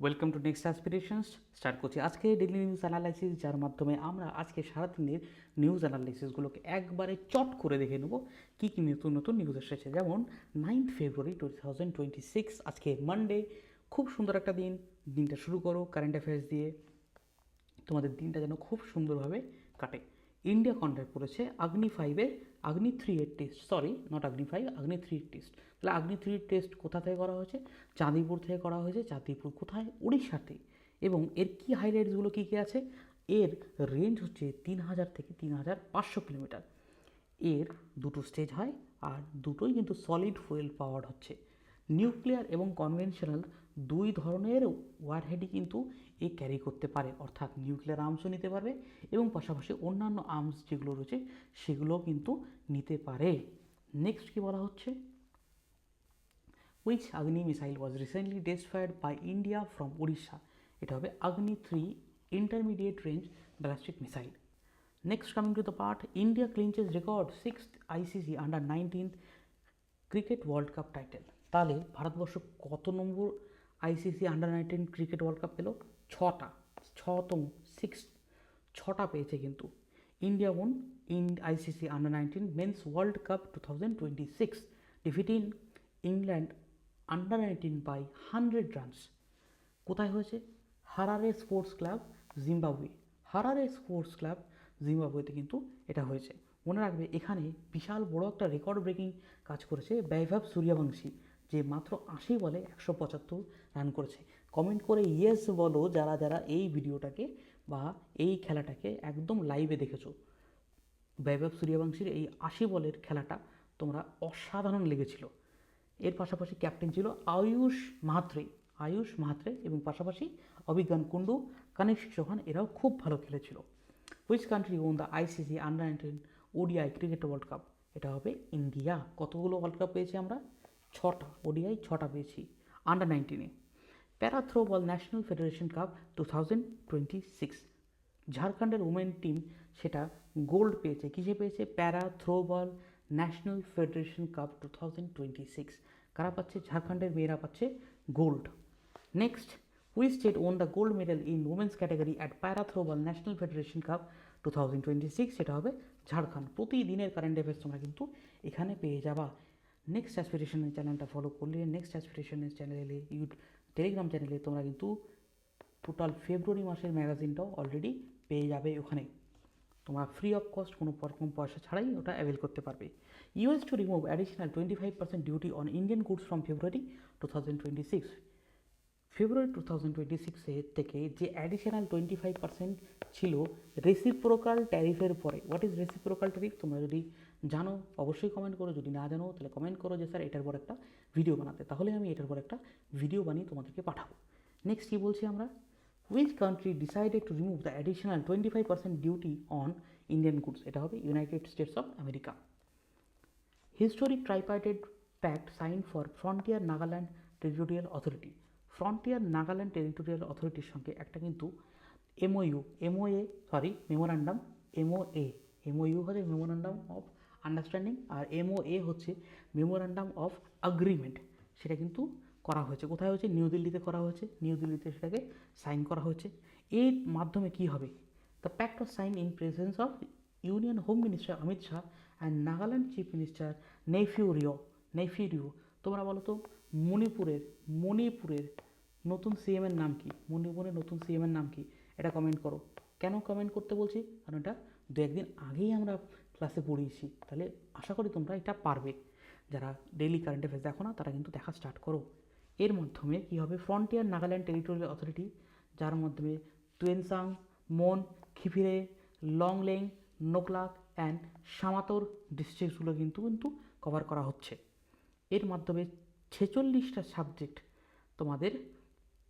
Welcome to next aspirations start করছি আজকে daily news analysis যার মাধ্যমে আমরা আজকে সারাদিনের নিউজ অ্যানালাইসিসগুলোকে একবারে চট করে দেখে নেব। কী কী নতুন নতুন নিউজ এসেছে? যেমন ninth February two thousand twenty six আজকে মানডে খুব সুন্দর একটা দিন। দিনটা শুরু করো কারেন্ট অ্যাফেয়ার্স দিয়ে। তোমাদের দিনটা যেন খুব সুন্দরভাবে কাটে। ইন্ডিয়া কন্ট্যাক্ট করেছে আগ্নি ফাইভের আগ্নি থ্রি এর test sorry not Agni five Agni three test তাহলে আগ্নি থ্রি টেস্ট কোথা থেকে করা হয়েছে? চাঁদিপুর থেকে করা হয়েছে। চাঁদিপুর কোথায়? উড়িষ্যাতে। এবং এর কী হাইলাইটসগুলো কী কী আছে? এর রেঞ্জ হচ্ছে তিন হাজার থেকে তিন হাজার পাঁচশো কিলোমিটার। এর দুটো স্টেজ হয় আর দুটোই কিন্তু সলিড ফুয়েল পাওয়ার হচ্ছে। নিউক্লিয়ার এবং কনভেনশনাল দুই ধরনের ওয়ারহেডই কিন্তু এ ক্যারি করতে পারে। অর্থাৎ নিউক্লিয়ার আর্মসও নিতে পারবে এবং পাশাপাশি অন্যান্য আর্মস যেগুলো রয়েছে সেগুলোও কিন্তু নিতে পারে। নেক্সট কি বলা হচ্ছে? Which Agni missile was recently test fired by India from Orissa এটা হবে Agni three intermediate range ballistic missile next coming to the part India clinches record six ICC under nineteenth cricket world cup title তাহলে ভারতবর্ষ কত নম্বর ICC under nineteen cricket world cup পেল? ছটা, ছতম six ছটা পেয়েছে কিন্তু। India won in ICC under nineteen men's world cup two thousand twenty six defeating England under nineteen by hundred runs কোথায় হয়েছে? Harare sports club Zimbabwe Harare sports club জিম্বাবুয়েতে কিন্তু এটা হয়েছে। মনে রাখবে, এখানে বিশাল বড় একটা রেকর্ড ব্রেকিং কাজ করেছে বৈভব সূর্যবংশী। যে মাত্র আশি বলে একশো পঁচাত্তর রান করেছে। কমেন্ট করে ইয়েস বলো যারা যারা এই ভিডিওটাকে বা এই খেলাটাকে একদম লাইভে দেখেছ। বৈভব সূর্যবংশীর এই আশি বলের খেলাটা তোমরা অসাধারণ লেগেছিল। এর পাশাপাশি ক্যাপ্টেন ছিল আয়ুষ মাহাত্রে। আয়ুষ মাহাত্রে এবং পাশাপাশি অভিজ্ঞান কুণ্ডু কানিষ্ক চৌহান এরাও খুব ভালো খেলেছিল। Which country won the ICC under nineteen ODI cricket world cup এটা হবে ইন্ডিয়া। কতগুলো ওয়ার্ল্ড কাপ পেয়েছি আমরা? ছটা, ওডিআই ছটা পেয়েছি under নাইনটিনে para throw ball national federation cup two thousand twenty six ঝাড়খণ্ডের উমেন টিম সেটা গোল্ড পেয়েছে, কিসে পেয়েছে? Para throw ball national federation cup two thousand twenty six কারা পাচ্ছে? ঝাড়খণ্ডের মেয়েরা পাচ্ছে gold next which state won the gold medal in women's category at para throw ball national federation cup two thousand twenty six সেটা হবে ঝাড়খণ্ড। প্রতিদিনের current affairs তোমরা কিন্তু এখানে পেয়ে যাবা। নেক্সট অ্যাসপিরেশনের চ্যানেলটা ফলো করলে নেক্সট অ্যাসপিরেশনের চ্যানেলে ইউ টেলিগ্রাম চ্যানেলে তোমরা কিন্তু টোটাল ফেব্রুয়ারি মাসের ম্যাগাজিনটাও অলরেডি পেয়ে যাবে ওখানে। তোমরা ফ্রি অফ কস্ট কোনো রকম পয়সা ছাড়াই ওটা অ্যাভেল করতে পারবে। US to remove additional twenty five percent duty on Indian goods from February two thousand twenty six February two thousand twenty সিক্সের থেকে যে অ্যাডিশনাল টোয়েন্টি ফাইভ পার্সেন্ট ছিল রেসিপ্রোকাল ট্যারিফের পরে। হোয়াট ইজ রেসিপ্রোকাল ট্যারিফ তোমরা যদি জানো, অবশ্যই কমেন্ট করো। যদি না জানো, তাহলে কমেন্ট করো যে, স্যার, এটার পর একটা ভিডিও বানাতে। তাহলে আমি এটার পর একটা ভিডিও বানিয়ে তোমাদেরকে পাঠাবো। নেক্সট কী বলছি আমরা? Which country decided to remove the additional twenty five percent duty on Indian goods এটা হবে United States of America historic tripartite pact sign for frontier Nagaland territorial authority frontier Nagaland territorial অথরিটির সঙ্গে একটা কিন্তু MOU MOA sorry memorandum MOA MOU হচ্ছে memorandum of understanding আর MOA হচ্ছে memorandum of agreement সেটা কিন্তু করা হয়েছে। কোথায় হয়েছে? নিউ দিল্লিতে করা হয়েছে। নিউ দিল্লিতে সেটাকে সাইন করা হয়েছে। এর মাধ্যমে কি হবে? The pact of sign in presence of union home minister Amit Shah and Nagaland chief minister নেফিউরিও নেফিউরিও তোমরা বলো তো, মণিপুরের মণিপুরের নতুন সিএমের নাম কি? মণিপুরের নতুন সিএমের নাম কি? এটা কমেন্ট করো। কেন কমেন্ট করতে বলছি? কারণ এটা দু একদিন আগেই আমরা ক্লাসে পড়িয়েছি। তাহলে আশা করি তোমরা এটা পারবে। যারা ডেইলি কারেন্ট অ্যাফেয়ার্স দেখো না, তারা কিন্তু দেখা স্টার্ট করো। এর মাধ্যমে কী হবে? ফ্রন্টিয়ার নাগাল্যান্ড টেরিটোরিয়াল অথরিটি যার মাধ্যমে তুয়েনসাং মন খিফিরে লংলেং নোকলাক অ্যান্ড সামাতর ডিস্ট্রিক্টসগুলো কিন্তু কিন্তু কভার করা হচ্ছে। এর মাধ্যমে ছেচল্লিশটা সাবজেক্ট তোমাদের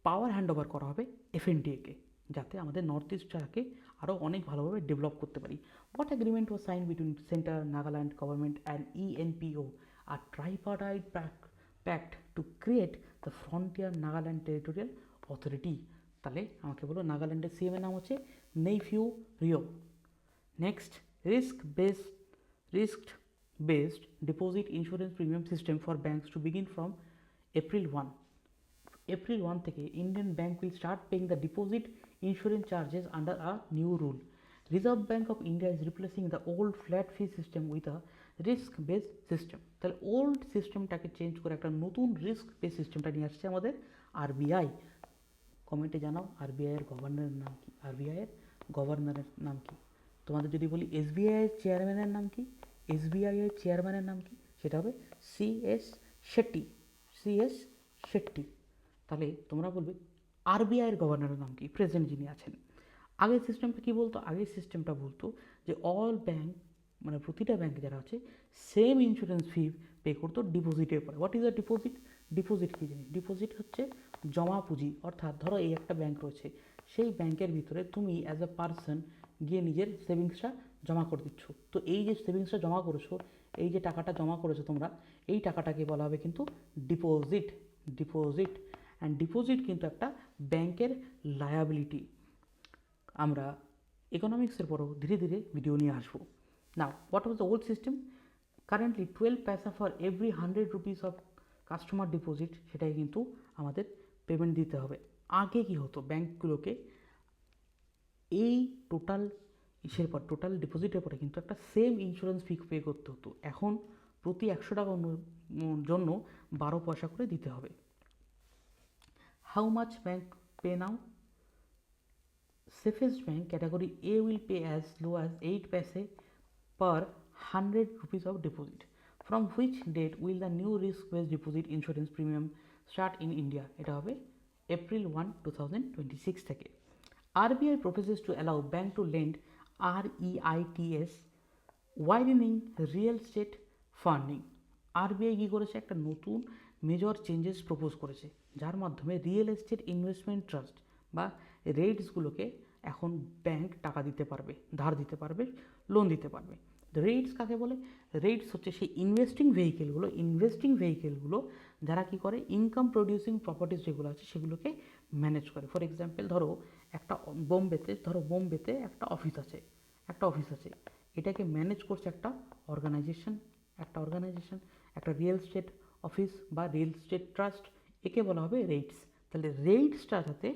পাওয়ার হ্যান্ড ওভার করা হবে এফএনডিএকে যাতে আমাদের নর্থ ইস্টটাকে আরও অনেক ভালোভাবে ডেভেলপ করতে পারি। What agreement was sign between centre Nagaland government and ENPO R tripartite pact to create the frontier Nagaland territorial authority তাহলে আমাকে বলো, নাগাল্যান্ডের সিএমের নাম হচ্ছে Neiphiu Rio next risk based risk based deposit insurance premium system for banks to begin from April one April one থেকে Indian bank will start paying the deposit insurance charges under a new rule Reserve Bank of India is replacing the old flat fee system with a risk based system তাহলে old সিস্টেমটাকে change করে একটা নতুন risk base সিস্টেমটা নিয়ে আসছে আমাদের RBI কমেন্টে জানাও আরবিআইয়ের গভর্নরের নাম কি? আরবিআইয়ের গভর্নরের নাম কি? তোমাদের যদি বলি এসবিআইয়ের চেয়ারম্যানের নাম কি? এসবিআইয়ের চেয়ারম্যানের নাম কি? সেটা হবে C S Shetty C S Shetty তাহলে তোমরা বলবে আরবিআইয়ের গভর্নরের নাম কি? প্রেসিডেন্ট যিনি আছেন। আগের সিস্টেমটা কী বলতো? আগের সিস্টেমটা বলতো যে অল ব্যাংক মানে প্রতিটা ব্যাংকে যারা আছে সেম ইন্স্যুরেন্স ফি পে করতো ডিপোজিটের পরে what is a deposit deposit কী জিনিস? ডিপোজিট হচ্ছে জমা পুঁজি। অর্থাৎ ধরো এই একটা ব্যাংক রয়েছে, সেই ব্যাংকের ভিতরে তুমি অ্যাজ আ পার্সন গিয়ে নিজের সেভিংসটা জমা করে দিচ্ছ। তো এই যে সেভিংসটা জমা করেছ, এই যে টাকাটা জমা করেছ তোমরা, এই টাকাটাকে বলা হবে কিন্তু ডিপোজিট ডিপোজিট অ্যান্ড ডিপোজিট কিন্তু একটা ব্যাংকের লায়াবিলিটি আমরা ইকোনমিক্সের পরও ধীরে ধীরে ভিডিও নিয়ে আসব। না what was the old system currently twelve paisa for every hundred rupees of customer deposit সেটাই কিন্তু আমাদের পেমেন্ট দিতে হবে। আগে কি হতো? ব্যাংকগুলোকে এই টোটাল ইসের পর টোটাল ডিপোজিটের পরে কিন্তু একটা সেম ইন্স্যুরেন্স ফি পে করতে হতো। এখন প্রতি একশো টাকা জন্য বারো পয়সা করে দিতে হবে। How much bank pay now safest bank category A will pay as low as 8 paise per 100 rupees of deposit. From which date will the new risk-based deposit insurance premium start in India? এটা হবে April 1, 2026 থেকে RBI proposes to allow bank to lend REITS widening real estate funding RBI কী করেছে? একটা নতুন major changes propose করেছে, যার মাধ্যমে real estate investment trust বা রেটসগুলোকে এখন ব্যাংক টাকা দিতে পারবে, ধার দিতে পারবে লোন দিতে পারবে। রেটস কাকে বলে? রেটস হচ্ছে সেই ইনভেস্টিং ভেহিকেলগুলো ইনভেস্টিং ভেহিকেলগুলো যারা কি করে? ইনকাম প্রডিউসিং প্রপার্টিস যেগুলো আছে সেগুলোকে ম্যানেজ করে। ফর এক্সাম্পল ধরো একটা বোম্বেতে, ধরো বোম্বেতে একটা অফিস আছে, একটা অফিস আছে। এটাকে ম্যানেজ করছে একটা অর্গানাইজেশন একটা অর্গানাইজেশন একটা রিয়েল স্টেট অফিস বা রিয়েল স্টেট ট্রাস্ট একে বলা হবে রেটস তাহলে রেটসটা যাতে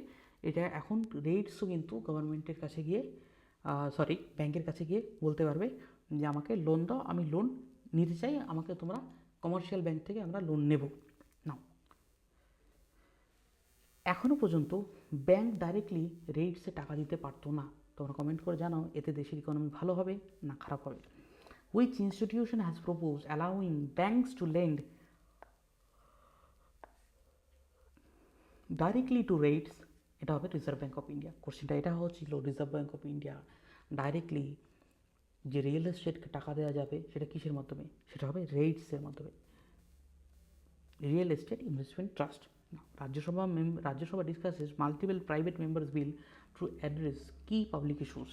এটা এখন রেটসও কিন্তু গভর্নমেন্টের কাছে গিয়ে সরি ব্যাংকের কাছে গিয়ে বলতে পারবে যে আমাকে লোন দাও, আমি লোন নিতে চাই, আমাকে তোমরা কমার্শিয়াল ব্যাংক থেকে আমরা লোন নেব। নাও। এখনও পর্যন্ত ব্যাংক ডাইরেক্টলি রেটসে টাকা দিতে পারতো না। তোমরা কমেন্ট করে জানাও, এতে দেশের ইকোনমি ভালো হবে না খারাপ হবে। Which institution has proposed allowing banks to lend directly to rates? এটা হবে রিজার্ভ ব্যাঙ্ক অফ ইন্ডিয়া কোশ্চেনটা এটা হচ্ছিল Reserve Bank of India directly যে রিয়েল এস্টেটকে টাকা দেওয়া যাবে, সেটা কিসের মাধ্যমে? সেটা হবে রেটসের মাধ্যমে। Real estate investment trust Rajya Sabha Rajya Sabha discusses multiple private members bill to address key public issues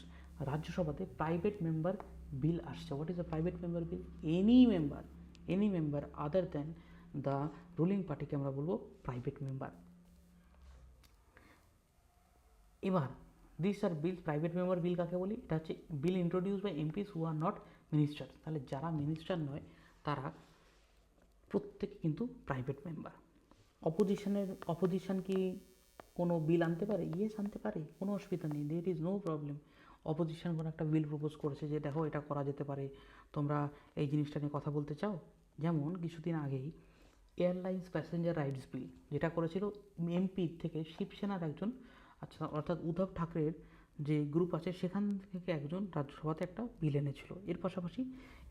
রাজ্যসভাতে private member bill আসছে। What is a private member bill any member any member other than the ruling পার্টিকে আমরা বলব private member এবার this are bill private member bill কাকে বলি? এটা হচ্ছে bill introduce by MPs who are not minister তাহলে যারা মিনিস্টার নয়, তারা প্রত্যেকে কিন্তু প্রাইভেট মেম্বার অপোজিশনের অপোজিশন কি কোনো বিল আনতে পারে? ইয়েস আনতে পারে। কোনো অসুবিধা নেই। There is no problem opposition কোনো একটা বিল প্রপোজ করেছে যে, দেখো, এটা করা যেতে পারে। তোমরা এই জিনিসটা নিয়ে কথা বলতে চাও? যেমন কিছুদিন আগেই এয়ারলাইন্স প্যাসেঞ্জার রাইডস বিল যেটা করেছিল এমপি থেকে শিবসেনার একজন আচ্ছা অর্থাৎ উদ্ধব ঠাকরের যে গ্রুপ আছে, সেখান থেকে একজন রাজ্যসভাতে একটা বিল এনেছিল। এর পাশাপাশি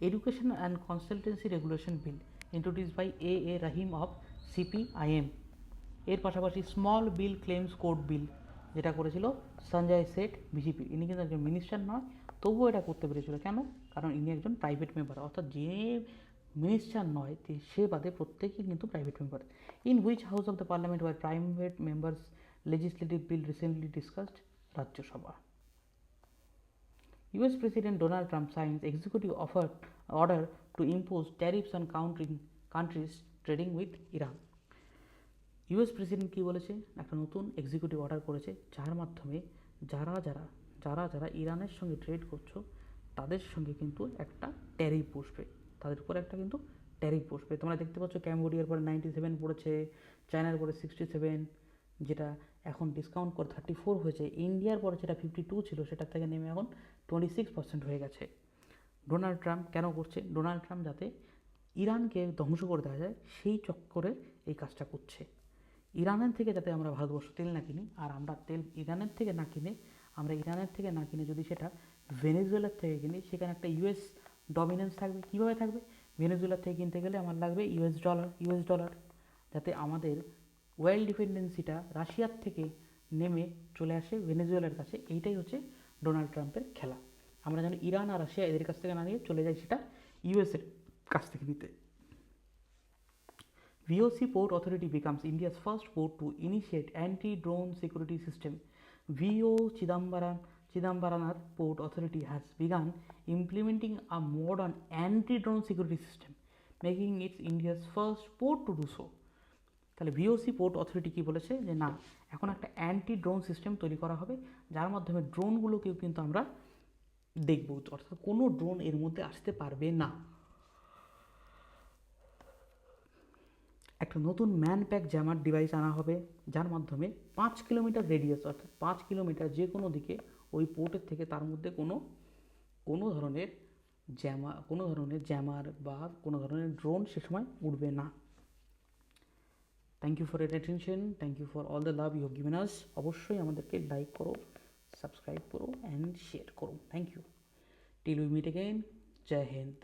education and consultancy regulation bill introduced by A A Rahim of CPIM এর পাশাপাশি small bill claims court bill যেটা করেছিল সঞ্জয় শেঠ বিজেপি ইনি কিন্তু একজন মিনিস্টার নয়, তবুও এটা করতে পেরেছিল। কেন? কারণ ইনি একজন প্রাইভেট মেম্বার অর্থাৎ যে মিনিস্টার নয় সে বাদে প্রত্যেকেই কিন্তু private member in which house of the parliament were private members legislative bill recently discussed Rajya Sabha US president Donald Trump signs executive offer order to impose tariffs on country countries trading with Iran US president কী বলেছে? একটা নতুন executive order করেছে, যার মাধ্যমে যারা যারা যারা যারা ইরানের সঙ্গে ট্রেড করছ, তাদের সঙ্গে কিন্তু একটা ট্যারিফ বসবে। তাদের উপর একটা কিন্তু ট্যারিফ বসবে। তোমরা দেখতে পাচ্ছ ক্যাম্বোডিয়ার পরে নাইনটি সেভেন পড়েছে চায়নার পরে সিক্সটি সেভেন যেটা এখন ডিসকাউন্ট করে থার্টি ফোর হয়েছে ইন্ডিয়ার পরে যেটা ফিফটি টু ছিল সেটা থেকে নেমে এখন টোয়েন্টি সিক্স পার্সেন্ট হয়ে গেছে। ডোনাল্ড ট্রাম্প কেন করছে? ডোনাল্ড ট্রাম্প যাতে ইরানকে ধ্বংস করে দেওয়া যায়, সেই চক্করে এই কাজটা করছে। ইরানের থেকে যাতে আমরা ভারতবর্ষ তেল না কিনি, আর আমরা তেল ইরানের থেকে না কিনে, আমরা ইরানের থেকে না কিনে যদি সেটা ভেনেজুয়েলার থেকে কিনি, সেখানে একটা ইউএস ডমিনেন্স থাকবে। কীভাবে থাকবে? ভেনেজুয়েলার থেকে কিনতে গেলে আমার লাগবে ইউএস ডলার ইউএস ডলার যাতে আমাদের ওয়েল ডিপেন্ডেন্সিটা রাশিয়ার থেকে নেমে চলে আসে ভেনেজুয়েলার কাছে। এইটাই হচ্ছে ডোনাল্ড ট্রাম্পের খেলা। আমরা যেন ইরান আর রাশিয়া এদের কাছ থেকে না নিয়ে চলে যাই সেটা ইউএসের কাছ থেকে নিতে। VOC Port Authority becomes India's first port to initiate anti-drone security system. VO Chidambaran Chidambaranath Port Authority has begun implementing a modern anti-drone security system, making it India's first port to do so. তাহলে VOC port authority কি বলেছে যে না এখন একটা anti drone system তৈরি করা হবে যার মাধ্যমে ড্রোনগুলোকেও কিন্তু আমরা দেখব অর্থাৎ কোনো ড্রোন এর মধ্যে আসতে পারবে না একটা নতুন ম্যান প্যাক জ্যামার ডিভাইস আনা হবে, যার মাধ্যমে পাঁচ কিলোমিটার রেডিয়াস অর্থাৎ পাঁচ কিলোমিটার যে কোনো দিকে ওই পোর্টের থেকে তার মধ্যে কোনো কোনো ধরনের জ্যামা কোনো ধরনের জ্যামার বা কোনো ধরনের ড্রোন সে সময় উঠবে না। Thank you for your attention thank you for all the love you given us অবশ্যই আমাদেরকে লাইক করো সাবস্ক্রাইব করো অ্যান্ড শেয়ার করো। Thank you till we meet again Jai Hind